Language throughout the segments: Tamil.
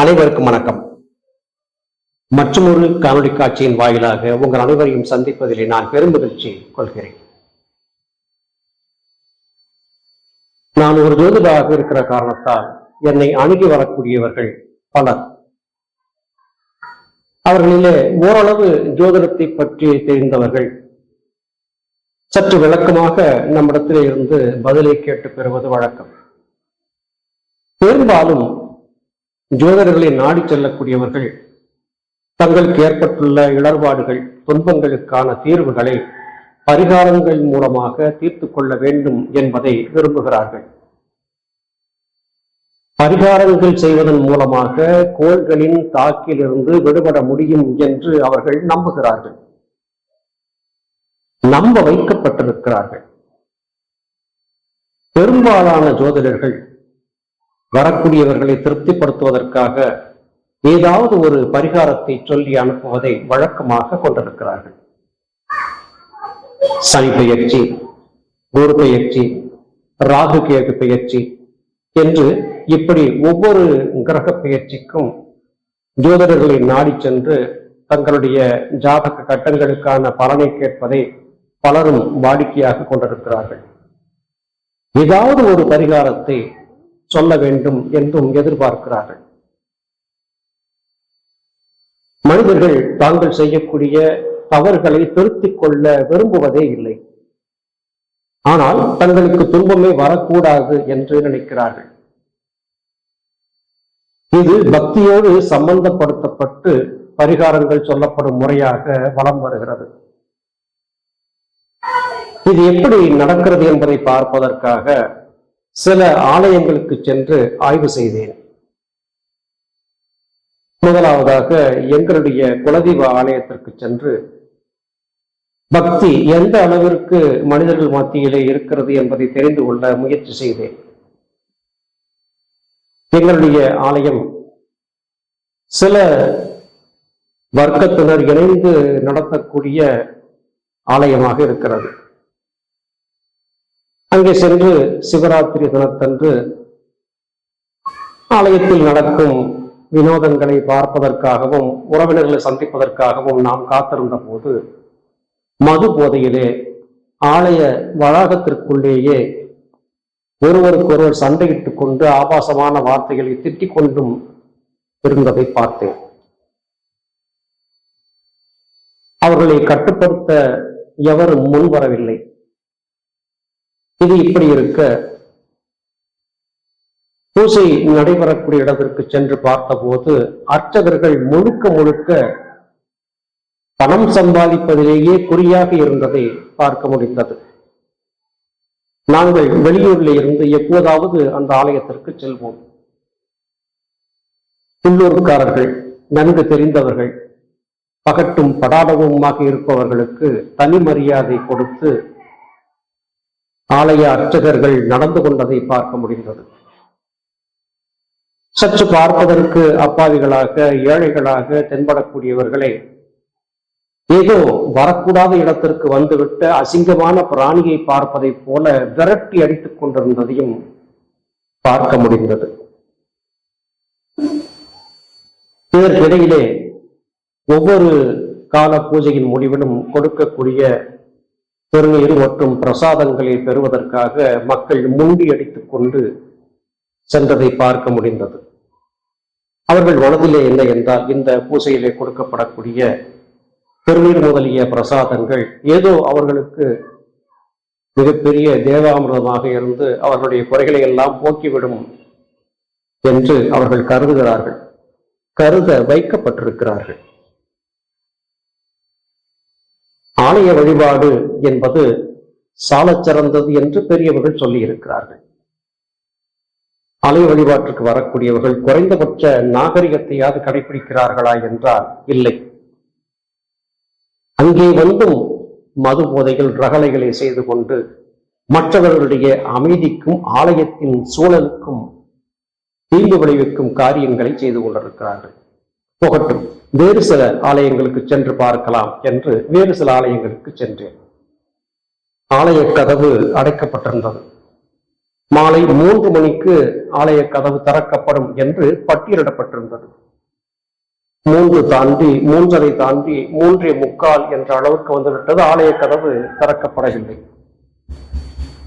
அனைவருக்கும் வணக்கம். ஒரு கமெடி காட்சியின் வாயிலாக உங்கள் அனைவரையும் சந்திப்பதிலே நான் பெருமகிழ்ச்சி கொள்கிறேன். நான் ஒரு ஜோதிடராக இருக்கிற காரணத்தால் என்னை அணுகி வரக்கூடியவர்கள் பலர். அவர்களிலே ஓரளவு ஜோதிடத்தை பற்றி தெரிந்தவர்கள் சற்று விளக்கமாக நம்மிடத்திலே இருந்து பதிலை கேட்டு பெறுவது வழக்கம். பெரும்பாலும் ஜோதிடர்களை நாடி செல்லக்கூடியவர்கள் தங்களுக்கு ஏற்பட்டுள்ள இடர்பாடுகள் துன்பங்களுக்கான தீர்வுகளை பரிகாரங்கள் மூலமாக தீர்த்து கொள்ள வேண்டும் என்பதை விரும்புகிறார்கள். பரிகாரங்கள் செய்வதன் மூலமாக கோள்களின் தாக்கிலிருந்து விடுபட முடியும் என்று அவர்கள் நம்புகிறார்கள். நம்ப வைக்கப்பட்டிருக்கிறார்கள். பெரும்பாலான ஜோதிடர்கள் வரக்கூடியவர்களை திருப்திப்படுத்துவதற்காக ஏதாவது ஒரு பரிகாரத்தை சொல்லி அனுப்புவதை வழக்கமாக கொண்டிருக்கிறார்கள். சனி பெயர்ச்சி குரு பெயர்ச்சி ராகு கேது பெயர்ச்சி என்று இப்படி ஒவ்வொரு கிரக பெயர்ச்சிக்கும் ஜோதிடர்களை நாடி சென்று தங்களுடைய ஜாதக கட்டங்களுக்கான பலனை கேட்பதை பலரும் வாடிக்கையாக கொண்டிருக்கிறார்கள். ஏதாவது ஒரு பரிகாரத்தை சொல்ல வேண்டும் என்றும் எதிர்பார்க்கிறார்கள். மனிதர்கள் தாங்கள் செய்யக்கூடிய தவறுகளை திருத்திக் கொள்ள விரும்புவதே இல்லை. ஆனால் தங்களுக்கு துன்பமே வரக்கூடாது என்று நினைக்கிறார்கள். இது பக்தியோடு சம்பந்தப்படுத்தப்பட்டு பரிகாரங்கள் சொல்லப்படும் முறையாக வலம் வருகிறது. இது எப்படி நடக்கிறது என்பதை பார்ப்பதற்காக சில ஆலயங்களுக்கு சென்று ஆய்வு செய்தேன். முதலாவதாக எங்களுடைய குலதெய்வ ஆலயத்திற்கு சென்று பக்தி எந்த அளவிற்கு மனிதர்கள் மத்தியிலே இருக்கிறது என்பதை தெரிந்து கொள்ள முயற்சி செய்தேன். எங்களுடைய ஆலயம் சில வர்க்கத்தினர் இணைந்து நடத்தக்கூடிய ஆலயமாக இருக்கிறது. அங்கே சென்று சிவராத்திரி தினத்தன்று ஆலயத்தில் நடக்கும் வினோதங்களை பார்ப்பதற்காகவும் உறவினர்களை சந்திப்பதற்காகவும் நாம் காத்திருந்த போது மது போதையிலே ஆலய வளாகத்திற்குள்ளேயே ஒருவருக்கொருவர் சண்டையிட்டுக் கொண்டு ஆபாசமான வார்த்தைகளை திட்டிக் கொண்டும் இருந்ததை பார்த்தேன். அவர்களை கட்டுப்படுத்த எவரும் முன் வரவில்லை. இது இப்படி இருக்க. பூசை நடைபெறக்கூடிய இடத்திற்கு சென்று பார்த்தபோது அர்ச்சகர்கள் முழுக்க முழுக்க பணம் சம்பாதிப்பதிலேயே குறியாக இருந்ததை பார்க்க முடிந்தது. நாங்கள் வெளியூரில் இருந்து எப்போதாவது அந்த ஆலயத்திற்கு செல்வோம். உள்ளூர்காரர்கள் நன்கு தெரிந்தவர்கள் பகட்டும் படாடவுமாக இருப்பவர்களுக்கு தனி மரியாதை கொடுத்து ஆலய அர்ச்சகர்கள் நடந்து கொண்டதை பார்க்க முடிந்தது சற்று பார்ப்பதற்கு அப்பாவிகளாக ஏழைகளாக தென்படக்கூடியவர்களை ஏதோ வரக்கூடாத இடத்திற்கு வந்துவிட்ட அசிங்கமான பிராணியை பார்ப்பதைப் போல விரட்டி அடித்துக் கொண்டிருந்ததையும் பார்க்க முடிந்தது. இதற்கிடையிலே ஒவ்வொரு கால பூஜையின் முடிவிலும் கொடுக்கக்கூடிய திருநீர் மற்றும் பிரசாதங்களை பெறுவதற்காக மக்கள் முண்டி அடித்துக் கொண்டு சென்றதை பார்க்க முடிந்தது. அவர்கள் மனதிலே என்ன என்றால் இந்த பூசையிலே கொடுக்கப்படக்கூடிய திருநீர் முதலிய பிரசாதங்கள் ஏதோ அவர்களுக்கு மிகப்பெரிய தேவாமிரதமாக இருந்து அவர்களுடைய குறைகளை எல்லாம் போக்கிவிடும் என்று அவர்கள் கருதுகிறார்கள். கருத வைக்கப்பட்டிருக்கிறார்கள். ஆலய வழிபாடு என்பது சாலச் சிறந்தது என்று பெரியவர்கள் சொல்லி இருக்கிறார்கள் ஆலய வழிபாட்டிற்கு வரக்கூடியவர்கள் குறைந்தபட்ச நாகரிகத்தையாவது கடைபிடிக்கிறார்களா என்றால் இல்லை. அங்கே வந்தும் மது போதைகள் ரகலைகளை செய்து கொண்டு மற்றவர்களுடைய அமைதிக்கும் ஆலயத்தின் சூழலுக்கும் தீங்கு விளைவிக்கும் காரியங்களை செய்து கொண்டிருக்கிறார்கள். போகட்டும். வேறு சில ஆலயங்களுக்கு சென்று பார்க்கலாம் என்று வேறு சில ஆலயங்களுக்கு சென்றேன். ஆலய கதவு அடைக்கப்பட்டிருந்தது. மாலை மூன்று மணிக்கு ஆலய கதவு திறக்கப்படும் என்று பட்டியலிடப்பட்டிருந்தது. மூன்று தாண்டி மூன்றரை தாண்டி மூன்றே முக்கால் என்ற அளவுக்கு வந்துவிட்டது ஆலய கதவு திறக்கப்படவில்லை.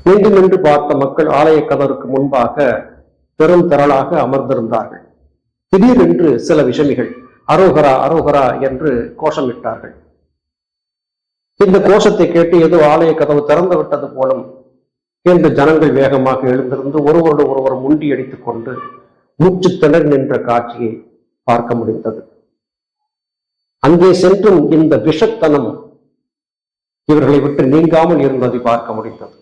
மீண்டும் நின்று பார்த்த மக்கள் ஆலய கதவுக்கு முன்பாக பெரும் திரளாக அமர்ந்திருந்தார்கள். திடீரென்று சில விஷமிகள். அரோகரா அரோகரா என்று கோஷமிட்டார்கள். இந்த கோஷத்தை கேட்டு ஏதோ ஆலய கதவு திறந்து விட்டது போலும் என்று ஜனங்கள் வேகமாக எழுந்திருந்து ஒருவரோடு ஒருவர் முண்டி அடித்துக் கொண்டு மூச்சு திணறி நின்ற காட்சியை பார்க்க முடிந்தது. அங்கே சென்றும் இந்த விஷத்தனம் இவர்களை விட்டு நீங்காமல் இருந்ததை பார்க்க முடிந்தது.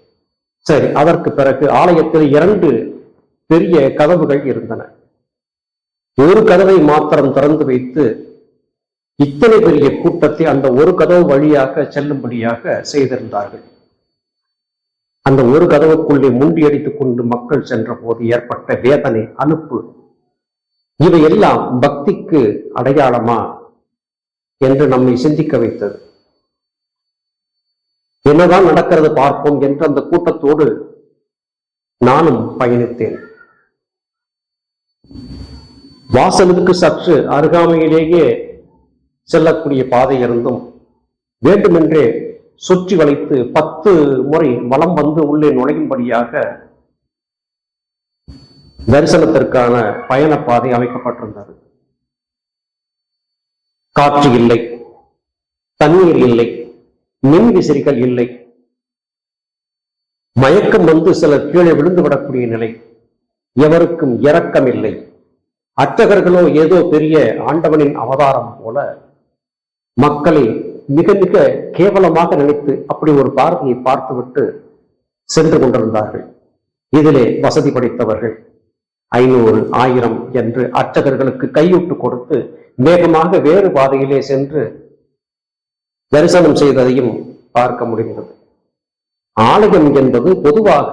சரி அதற்கு பிறகு ஆலயத்தில் இரண்டு பெரிய கதவுகள் இருந்தன. ஒரு கதவை மாத்திரம் திறந்து வைத்து இத்தனை பெரிய கூட்டத்தை அந்த ஒரு கதவு வழியாக செல்லும்படியாக செய்திருந்தார்கள். அந்த ஒரு கதவுக்குள்ளே முண்டியடித்துக் கொண்டு மக்கள் சென்ற போது ஏற்பட்ட வேதனை அனுப்பு இவையெல்லாம் பக்திக்கு அடையாளமா என்று நம்மை சிந்திக்க வைத்தது. என்னதான் நடக்கிறது பார்ப்போம் என்று அந்த கூட்டத்தோடு நானும் பயணித்தேன். வாசலுக்கு சற்று அருகாமையிலேயே செல்லக்கூடிய பாதை இருந்தும் வேண்டுமென்றே சுற்றி வளைத்து பத்து முறை வலம் வந்து உள்ளே நுழையும்படியாக தரிசனத்திற்கான பயணப்பாதை அமைக்கப்பட்டிருந்தது. காற்று இல்லை தண்ணீர் இல்லை மின் விசிறிகள் இல்லை. மயக்கம் வந்து சிலர் கீழே விழுந்து விடக்கூடிய நிலை. எவருக்கும் இரக்கம் இல்லை அர்ச்சகர்களோ ஏதோ பெரிய ஆண்டவனின் அவதாரம் போல மக்களை மிக மிக கேவலமாக நினைத்து அப்படி ஒரு பார்வையை பார்த்துவிட்டு சென்று கொண்டிருந்தார்கள். இதிலே வசதி படைத்தவர்கள் ஐநூறு ஆயிரம் என்று அர்ச்சகர்களுக்கு கையூட்டு கொடுத்து வேகமாக வேறு பாதையிலே சென்று தரிசனம் செய்ததையும் பார்க்க முடிகிறது ஆலயம் என்பது பொதுவாக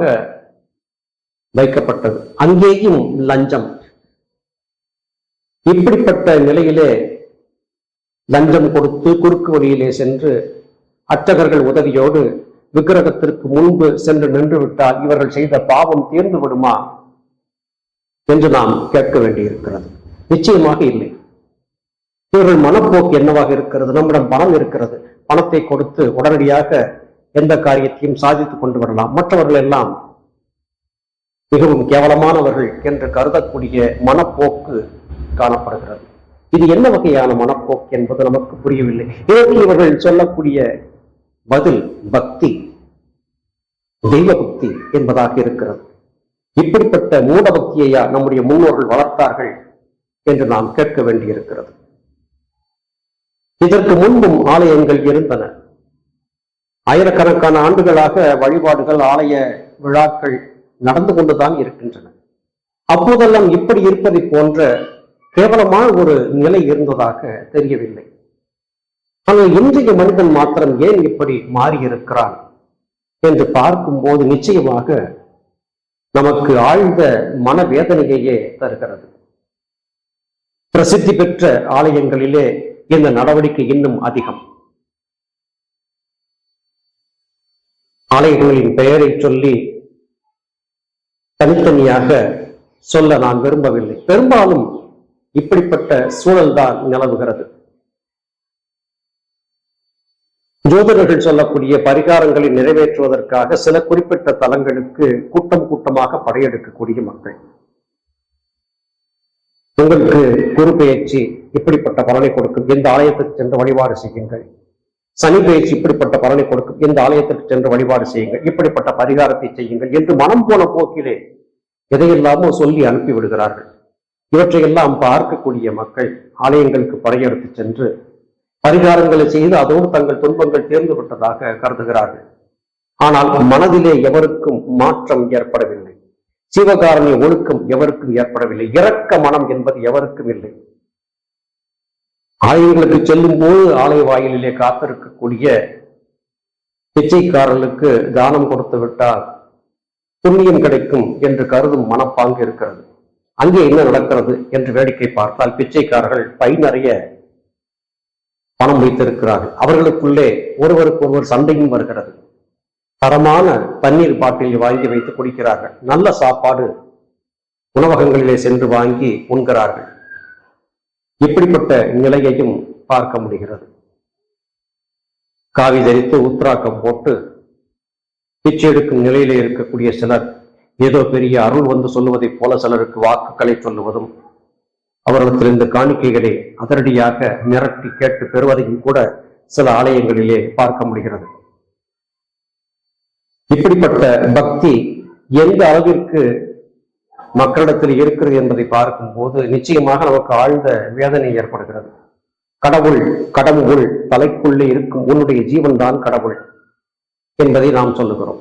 வைக்கப்பட்டது. அங்கேயும் லஞ்சம் இப்படிப்பட்ட நிலையிலே லஞ்சம் கொடுத்து குறுக்கு வழியிலே சென்று அர்ச்சகர்கள் உதவியோடு விக்கிரகத்திற்கு முன்பு சென்று நின்று விட்டால் இவர்கள் செய்த பாவம் தீர்ந்து விடுமா என்று நாம் கேட்க வேண்டியிருக்கிறது. நிச்சயமாக இல்லை. இவர்கள் மனப்போக்கு என்னவாக இருக்கிறது? நம்மிடம் பணம் இருக்கிறது. பணத்தை கொடுத்து உடனடியாக எந்த காரியத்தையும் சாதித்துக் கொண்டு வரலாம். மற்றவர்கள் எல்லாம் மிகவும் கேவலமானவர்கள் என்று கருதக்கூடிய மனப்போக்கு காணப்படுகிறது. இது என்ன வகையான மனப்போக்கு என்பது நமக்கு புரியவில்லை. இதற்கு இவர்கள் சொல்லக்கூடிய பதில் பக்தி தெய்வ பக்தி என்பதாக இருக்கிறது. இப்படிப்பட்ட மூட பக்தியையா நம்முடைய முன்னோர்கள் வளர்த்தார்கள் என்று நாம் கேட்க வேண்டியிருக்கிறது. இதற்கு முன்பும் ஆலயங்கள் இருந்தன. ஆயிரக்கணக்கான ஆண்டுகளாக வழிபாடுகள் ஆலய விழாக்கள் நடந்து கொண்டுதான் இருக்கின்றன. அப்போதெல்லாம் இப்படி இருப்பதை போன்ற கேவலமான ஒரு நிலை இருந்ததாக தெரியவில்லை. ஆனால் இன்றைய மனிதன் மாத்திரம் ஏன் இப்படி மாறியிருக்கிறான் என்று பார்க்கும்போது நிச்சயமாக நமக்கு ஆழ்ந்த மனவேதனையையே தருகிறது. பிரசித்தி பெற்ற ஆலயங்களிலே இந்த நடவடிக்கை இன்னும் அதிகம். ஆலயங்களின் பெயரை சொல்லி தனித்தனியாக சொல்ல நான் விரும்பவில்லை. பெரும்பாலும் இப்படிப்பட்ட சூழல்தான் நிலவுகிறது. ஜோதிடர்கள் சொல்லக்கூடிய பரிகாரங்களை நிறைவேற்றுவதற்காக சில குறிப்பிட்ட தலங்களுக்கு கூட்டம் கூட்டமாக படையெடுக்கக்கூடிய மக்கள். உங்களுக்கு குரு பயிற்சி இப்படிப்பட்ட பலனை கொடுக்கும். எந்த ஆலயத்துக்கு சென்று வழிபாடு செய்யுங்கள். சனி பயிற்சி இப்படிப்பட்ட பலனை கொடுக்கும். எந்த ஆலயத்திற்கு சென்று வழிபாடு செய்யுங்கள். இப்படிப்பட்ட பரிகாரத்தை செய்யுங்கள் என்று மனம் போன போக்கிலே எதையெல்லாமோ சொல்லி அனுப்பி விடுகிறார்கள். இவற்றையெல்லாம் பார்க்கக்கூடிய மக்கள் ஆலயங்களுக்கு படையெடுத்து சென்று பரிகாரங்களை செய்து அதோடு தங்கள் துன்பங்கள் தேர்ந்து விட்டதாக கருதுகிறார்கள். ஆனால் மனதிலே எவருக்கும் மாற்றம் ஏற்படவில்லை. சிவகாரணி ஒழுக்கம் எவருக்கும் ஏற்படவில்லை. இரக்க மனம் என்பது எவருக்கும் இல்லை. ஆலயங்களுக்கு செல்லும் போது ஆலய வாயிலிலே காத்திருக்கக்கூடிய பிச்சைக்காரர்களுக்கு தானம் கொடுத்து விட்டால் புண்ணியம் கிடைக்கும் என்று கருதும் மனப்பாங்கு இருக்கிறது. அங்கே என்ன நடக்கிறது என்று வேடிக்கை பார்த்தால் பிச்சைக்காரர்கள் பை நிறைய பணம் வைத்திருக்கிறார்கள். அவர்களுக்குள்ளே ஒருவருக்கு ஒருவர் சண்டையும் வருகிறது. தரமான தண்ணீர் பாட்டில் வாங்கி வைத்து குடிக்கிறார்கள். நல்ல சாப்பாடு உணவகங்களிலே சென்று வாங்கி உண்கிறார்கள். இப்படிப்பட்ட நிலையையும் பார்க்க முடிகிறது. காவி தரித்து உத்ராக்கம் போட்டு பிச்சை எடுக்கும் நிலையிலே இருக்கக்கூடிய சிலர் ஏதோ பெரிய அருள் வந்து சொல்லுவதைப் போல சிலருக்கு வாக்குகளை சொல்லுவதும் அவர்களிடத்திலிருந்து காணிக்கைகளை அதிரடியாக மிரட்டி கேட்டு பெறுவதையும் கூட சில ஆலயங்களிலே பார்க்க முடிகிறது. இப்படிப்பட்ட பக்தி எந்த அளவிற்கு மக்களிடத்தில் இருக்கிறது என்பதை பார்க்கும்போது நிச்சயமாக நமக்கு ஆழ்ந்த வேதனை ஏற்படுகிறது. கடவுள் கடவுள் தலைக்குள்ளே இருக்கும் உன்னுடைய ஜீவன்தான் கடவுள் என்பதை நாம் சொல்லுகிறோம்.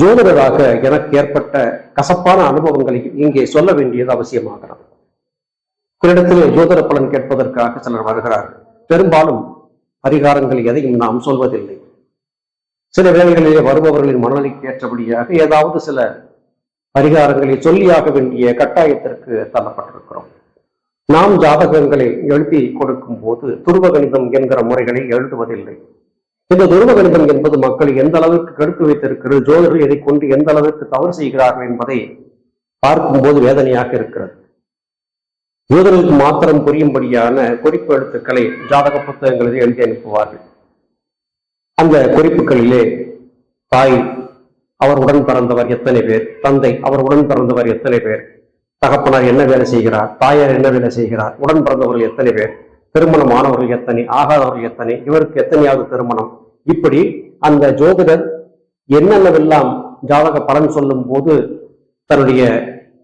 ஜோதிடராக எனக்கு ஏற்பட்ட கசப்பான அனுபவங்களை இங்கே சொல்ல வேண்டியது அவசியமாகிறது குறிடத்திலே ஜோதிட பலன் கேட்பதற்காக சிலர் வருகிறார்கள். பெரும்பாலும் பரிகாரங்கள் எதையும் நாம் சொல்வதில்லை. சில வேளைகளிலே வருபவர்களின் மனநிலைக்கு ஏற்றபடியாக ஏதாவது சில பரிகாரங்களை சொல்லியாக வேண்டிய கட்டாயத்திற்கு தள்ளப்பட்டிருக்கிறோம். நாம் ஜாதகங்களை எழுதி கொடுக்கும் போது துருவகணிதம் என்கிற முறைகளை எழுதுவதில்லை. இந்த துருவ கணிதம் என்பது மக்களை எந்த அளவிற்கு கெடுத்து வைத்திருக்கிறது ஜோதிடர்கள் இதை கொண்டு எந்த அளவிற்கு தவறு செய்கிறார்கள் என்பதை பார்க்கும்போது வேதனையாக இருக்கிறது. ஜோதிடர்களுக்கு மாத்திரம் புரியும்படியான குறிப்பு எழுத்துக்களை ஜாதக புத்தகங்களில் எழுதி அனுப்புவார்கள். அந்த குறிப்புகளிலே தாய் அவர் உடன் பிறந்தவர் எத்தனை பேர் தந்தை அவர் உடன் பிறந்தவர் எத்தனை பேர் தகப்பனார் என்ன வேலை செய்கிறார் தாயார் என்ன வேலை செய்கிறார் உடன் பிறந்தவர்கள் எத்தனை பேர் திருமணம் ஆனவர்கள் எத்தனை ஆகாதவர்கள் எத்தனை இவருக்கு எத்தனையாவது திருமணம் இப்படி அந்த ஜோதிடர் என்னென்னவெல்லாம் ஜாதக பலன் சொல்லும் போது தன்னுடைய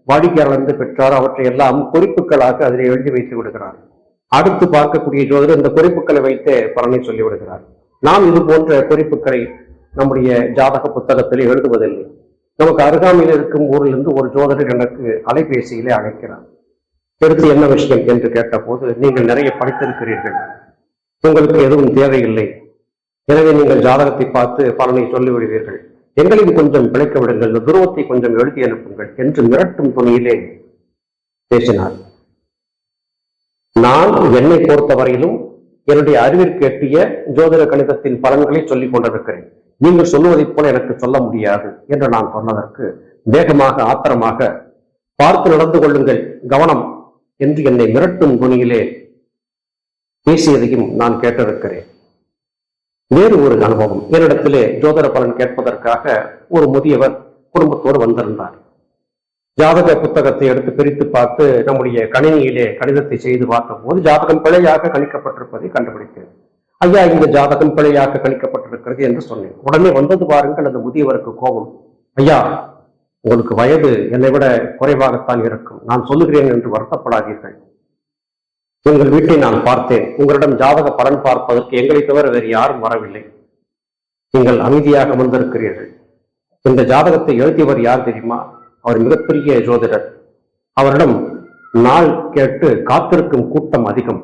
வாடிக்கையாளர்ந்து பெற்றார் அவற்றை எல்லாம் குறிப்புகளாக அதில் எழுதி வைத்து விடுகிறார் அடுத்து பார்க்கக்கூடிய ஜோதிடர் இந்த குறிப்புகளை வைத்து பலனை சொல்லி விடுகிறார் நாம் இது போன்ற குறிப்புகளை நம்முடைய ஜாதக புத்தகத்தில் எழுதுவதில்லை. நமக்கு அருகாமையில் இருக்கும் ஊரிலிருந்து ஒரு ஜோதிடர் எனக்கு அலைபேசியிலே அழைக்கிறார். எடுத்து என்ன விஷயம் என்று கேட்டபோது நீங்கள் நிறைய படித்திருக்கிறீர்கள். உங்களுக்கு எதுவும் தேவையில்லை. எனவே நீங்கள் ஜாதகத்தை பார்த்து பலனை சொல்லிவிடுவீர்கள். எங்களையும் கொஞ்சம் பிழைக்க விடுங்கள். இந்த துருவத்தை கொஞ்சம் எழுதி அனுப்புங்கள் என்று மிரட்டும் துணியிலே பேசினார். நான் என்னை பொறுத்தவரையிலும் என்னுடைய அறிவிற்கு எட்டிய ஜோதிட கணிதத்தின் பலன்களை சொல்லிக் கொண்டிருக்கிறேன். நீங்கள் சொல்லுவதைப் போல எனக்கு சொல்ல முடியாது என்று நான் சொன்னதற்கு வேகமாக ஆத்திரமாக பார்த்து நடந்து கொள்ளுங்கள். கவனம் என்று என்னை மிரட்டும் துணியிலே பேசியதையும் நான் கேட்டிருக்கிறேன். வேறு ஒரு அனுபவம். என்னிடத்திலே ஜோதிட பலன் கேட்பதற்காக ஒரு முதியவர் குடும்பத்தோடு வந்திருந்தார். ஜாதக புத்தகத்தை எடுத்து பிரித்து பார்த்து நம்முடைய கணினியிலே கணிதத்தை செய்து பார்த்தபோது ஜாதகம் பிழையாக கணிக்கப்பட்டிருப்பதை கண்டுபிடித்தேன். ஐயா இந்த ஜாதகம் பிழையாக கணிக்கப்பட்டிருக்கிறது என்று சொன்னேன். உடனே வந்தது பாருங்கள் அந்த முதியவருக்கு கோபம். ஐயா உங்களுக்கு வயது என்னை விட குறைவாகத்தான் இருக்கும். நான் சொல்லுகிறேன் என்று வருத்தப்படாதீர்கள். உங்கள் வீட்டை நான் பார்த்தேன். உங்களிடம் ஜாதக பலன் பார்ப்பதற்கு எங்களை தவிர வேறு யாரும் வரவில்லை. நீங்கள் அமைதியாக வந்திருக்கிறீர்கள் இந்த ஜாதகத்தை எழுதியவர் யார் தெரியுமா? அவர் மிகப்பெரிய ஜோதிடர். அவரிடம் நாள் கேட்டு காத்திருக்கும் கூட்டம் அதிகம்.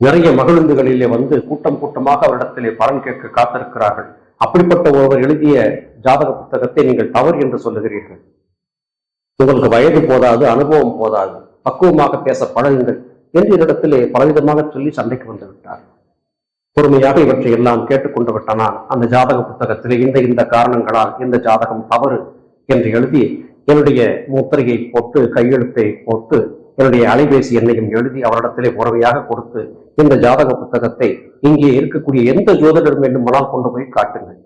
நிறைய மகிழுந்துகளிலே வந்து கூட்டம் கூட்டமாக அவரிடத்திலே பலன் கேட்க காத்திருக்கிறார்கள். அப்படிப்பட்ட ஒருவர் எழுதிய ஜாதக புத்தகத்தை நீங்கள் தவறு என்று சொல்லுகிறீர்கள். உங்களுக்கு வயது போதாது அனுபவம் போதாது. பக்குவமாக பேச பழகுங்கள். என்று என்னிடத்திலே பலவிதமாக சொல்லி சண்டைக்கு வந்து விட்டார். பொறுமையாக இவற்றை எல்லாம் கேட்டுக்கொண்டு விட்டனான் அந்த ஜாதக புத்தகத்திலே இந்த இந்த காரணங்களால் இந்த ஜாதகம் தவறு என்று எழுதி என்னுடைய முத்திரையை போட்டு கையெழுத்தை போட்டு என்னுடைய அலைபேசி எண்ணையும் எழுதி அவரிடத்திலே பொறுமையாக கொடுத்து இந்த ஜாதக புத்தகத்தை இங்கே இருக்கக்கூடிய எந்த ஜோதிடர் வேண்டுமானால் கொண்டு போய் காட்டுங்கள்.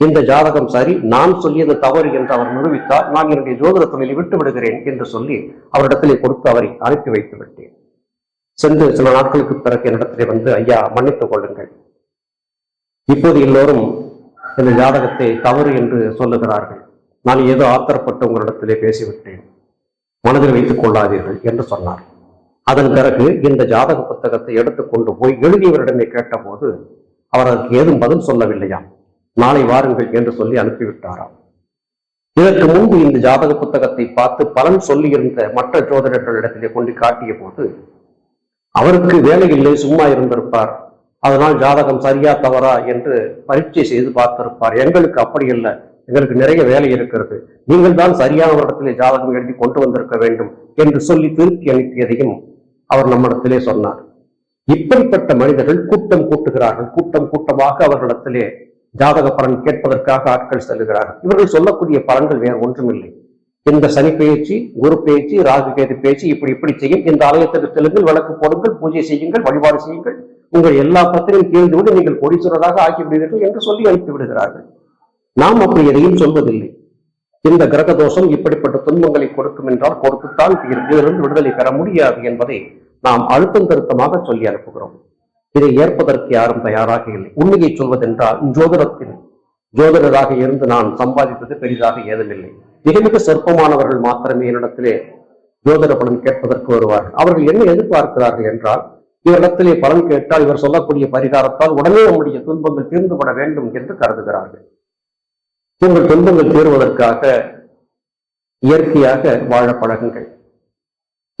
இந்த ஜாதகம் சரி நான் சொல்லியது தவறு என்று அவர் நிரூபித்தால் நான் என்னுடைய ஜோதிட தொழிலை விட்டு விடுகிறேன் என்று சொல்லி அவரிடத்திலே கொடுத்து அவரை அனுப்பி வைத்து விட்டேன். சென்று சில நாட்களுக்கு பிறகு என்னிடத்திலே வந்து ஐயா மன்னித்துக் கொள்ளுங்கள். இப்போது எல்லோரும் இந்த ஜாதகத்தை தவறு என்று சொல்லுகிறார்கள். நான் ஏதோ ஆத்திரப்பட்டு உங்களிடத்திலே பேசிவிட்டேன். மனதில் வைத்துக் கொள்ளாதீர்கள் என்று சொன்னார். அதன் பிறகு இந்த ஜாதக புத்தகத்தை எடுத்துக்கொண்டு போய் எழுதியவரிடமே கேட்டபோது அவர் அதற்கு ஏதும் பதில் சொல்லவில்லையா? நாளை வாருங்கள் என்று சொல்லி அனுப்பிவிட்டாராம். இதற்கு முன்பு இந்த ஜாதக புத்தகத்தை பார்த்து பலன் சொல்லியிருந்த மற்ற ஜோதிடர்களிடத்திலே கொண்டு காட்டிய போது அவருக்கு வேலை இல்லை சும்மா இருந்திருப்பார். அதனால் ஜாதகம் சரியா தவறா என்று பரீட்சை செய்து பார்த்திருப்பார். எங்களுக்கு அப்படி இல்லை. எங்களுக்கு நிறைய வேலை இருக்கிறது. நீங்கள் தான் சரியான இடத்திலே ஜாதகம் எழுதி கொண்டு வந்திருக்க வேண்டும் என்று சொல்லி திருப்பி அனுப்பியதையும் அவர் நம்மிடத்திலே சொன்னார். இப்படிப்பட்ட மனிதர்கள் கூட்டம் கூட்டுகிறார்கள். கூட்டம் கூட்டமாக அவர்களிடத்திலே ஜாதக பலன் கேட்பதற்காக ஆட்கள் செல்லுகிறார்கள். இவர்கள் சொல்லக்கூடிய பலன்கள் வேறு ஒன்றுமில்லை. இந்த சனி பேச்சு குரு பேச்சு ராகு கேது பேச்சு இப்படி இப்படி செய்யும். இந்த ஆலயத்திற்கு செல்லுங்கள் வழக்கு போடுங்கள் பூஜை செய்யுங்கள் வழிபாடு செய்யுங்கள். உங்கள் எல்லா பத்திரையும் தீர்ந்துவிட்டு நீங்கள் கோடீஸ்வரராக ஆக்கிவிடுவீர்கள் என்று சொல்லி அனுப்பி விடுகிறார்கள். நாம் அப்படி எதையும் சொல்வதில்லை. இந்த கிரக தோஷம் இப்படிப்பட்ட துன்பங்களை கொடுக்கும் என்றால் கொடுத்துத்தான் தீரும் இதிலிருந்து விடுதலை பெற முடியாது என்பதை நாம் அழுத்தம் திருத்தமாக சொல்லி அனுப்புகிறோம். இதை ஏற்பதற்கு யாரும் தயாராக இல்லை. உண்மையை சொல்வதென்றால் ஜோதிடத்தின் ஜோதிடராக இருந்து நான் சம்பாதித்தது பெரிதாக ஏதுமில்லை. மிக மிக சொற்பமானவர்கள் மாத்திரமே என்னிடத்திலே ஜோதிட பலன் கேட்பதற்கு வருவார்கள். அவர்கள் என்ன எதிர்பார்க்கிறார்கள் என்றால் இவரிடத்திலே பலன் கேட்டால் இவர் சொல்லக்கூடிய பரிகாரத்தால் உடனே நம்முடைய துன்பங்கள் தீர்ந்துபட வேண்டும் என்று கருதுகிறார்கள். உங்கள் துன்பங்கள் தீர்வதற்காக இயற்கையாக வாழ பழகுங்கள்.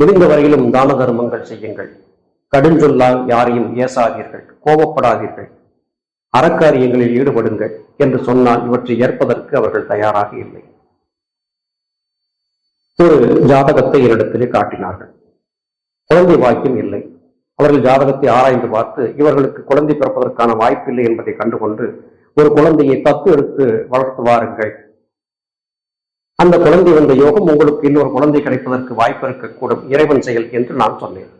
முடிந்த வரையிலும் தான தர்மங்கள் செய்யுங்கள். கடுஞ்சொல்லால் யாரையும் ஏசாதீர்கள் கோபப்படாதீர்கள். அறக்காரியங்களில் ஈடுபடுங்கள் என்று சொன்னால் இவற்றை ஏற்பதற்கு அவர்கள் தயாராக இல்லை. ஒரு ஜாதகத்தை என்னிடத்திலே காட்டினார்கள். குழந்தை வாக்கியம் இல்லை. அவர்கள் ஜாதகத்தை ஆராய்ந்து பார்த்து இவர்களுக்கு குழந்தை பிறப்பதற்கான வாய்ப்பில்லை என்பதை கண்டுகொண்டு ஒரு குழந்தையை தத்து எடுத்து வளர்த்து வாருங்கள். அந்த குழந்தை வந்த யோகம் உங்களுக்கு இன்னொரு குழந்தை கிடைப்பதற்கு வாய்ப்பு இருக்கக்கூடும். இறைவன் செயல் என்று நான் சொன்னேன்.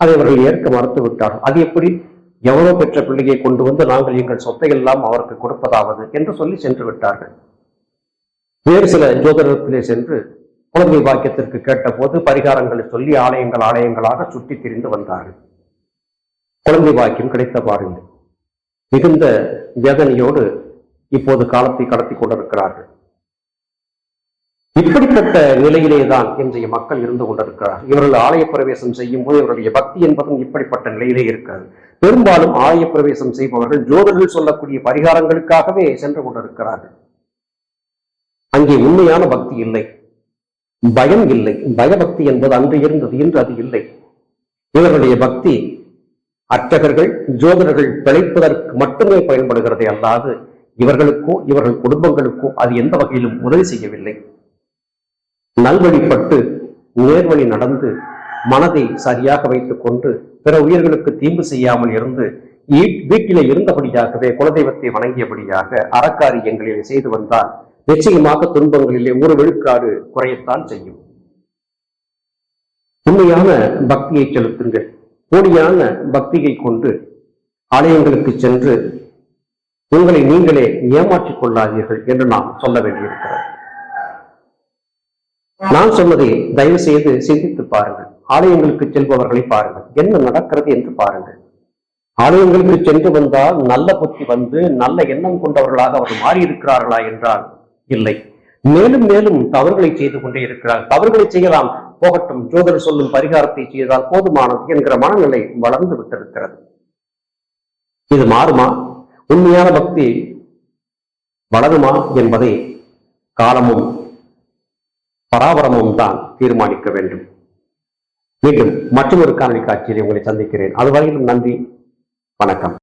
அதை அவர்கள் ஏற்க மறுத்து விட்டார்கள். அது எப்படி? எவ்வளவு பெற்ற பிள்ளையை கொண்டு வந்து நாங்கள் எங்கள் சொத்தை எல்லாம் அவருக்கு கொடுப்பதாவது என்று சொல்லி சென்று விட்டார்கள். வேறு சில ஜோதிடத்திலே சென்று குழந்தை வாக்கியத்திற்கு கேட்டபோது பரிகாரங்களை சொல்லி ஆலயங்கள் ஆலயங்களாக சுற்றி திரிந்து வந்தார்கள். குழந்தை வாக்கியம் கிடைத்த பாருங்கள். மிகுந்த வேதனையோடு இப்போது காலத்தை கடத்தி கொண்டிருக்கிறார்கள். இப்படிப்பட்ட நிலையிலே தான் இன்றைய மக்கள் இருந்து கொண்டிருக்கிறார் இவர்கள் ஆலய பிரவேசம் செய்யும் போது இவருடைய பக்தி என்பதும் இப்படிப்பட்ட நிலையிலே இருக்கிறது. பெரும்பாலும் ஆலய பிரவேசம் செய்பவர்கள் ஜோதர்கள் சொல்லக்கூடிய பரிகாரங்களுக்காகவே சென்று கொண்டிருக்கிறார்கள். அங்கே உண்மையான பக்தி இல்லை. பயம் இல்லை. பயபக்தி என்பது அன்று இருந்தது இன்று அது இல்லை. இவர்களுடைய பக்தி அர்ச்சகர்கள் ஜோதிடர்கள் பிழைப்பதற்கு மட்டுமே பயன்படுகிறதே அல்லாது இவர்களுக்கோ இவர்கள் குடும்பங்களுக்கோ அது எந்த வகையிலும் உதவி செய்யவில்லை. நல்வழிப்பட்டு நேர்வழி நடந்து மனதை சரியாக வைத்துக் கொண்டு பிற உயிர்களுக்கு தீம்பு செய்யாமல் இருந்து வீட்டிலே இருந்தபடியாகவே குலதெய்வத்தை வணங்கியபடியாக அறக்காரியங்களில் செய்து வந்தால் நிச்சயமாக துன்பங்களிலே ஒரு விழுக்காடு குறையத்தான் செய்யும். உண்மையான பக்தியை செலுத்துங்கள். போலியான பக்தியை கொண்டு ஆலயங்களுக்கு சென்று உங்களை நீங்களே ஏமாற்றிக் கொள்ளாதீர்கள் என்று நாம் சொல்ல வேண்டியிருக்கிறது. நான் சொன்னதை தயவு செய்து சிந்தித்து பாருங்கள். ஆலயங்களுக்கு செல்பவர்களை பாருங்கள். என்ன நடக்கிறது என்று பாருங்கள். ஆலயங்களுக்கு சென்று வந்தால் நல்ல புத்தி வந்து நல்ல எண்ணம் கொண்டவர்களாக அவர் மாறியிருக்கிறார்களா என்றால் இல்லை. மேலும் மேலும் தவறுகளை செய்து கொண்டே இருக்கிறார். தவறுகளை செய்யலாம். போகட்டும். ஜோதர் சொல்லும் பரிகாரத்தை செய்தால் போதுமானது என்கிற மனநிலை வளர்ந்து விட்டிருக்கிறது. இது மாறுமா? உண்மையான பக்தி வளருமா என்பதை காலமும் பராபரமும் தான் தீர்மானிக்க வேண்டும். மீண்டும் மற்றொரு காணொலி காட்சியில் உங்களை சந்திக்கிறேன். அதுவரையிலும் நன்றி. வணக்கம்.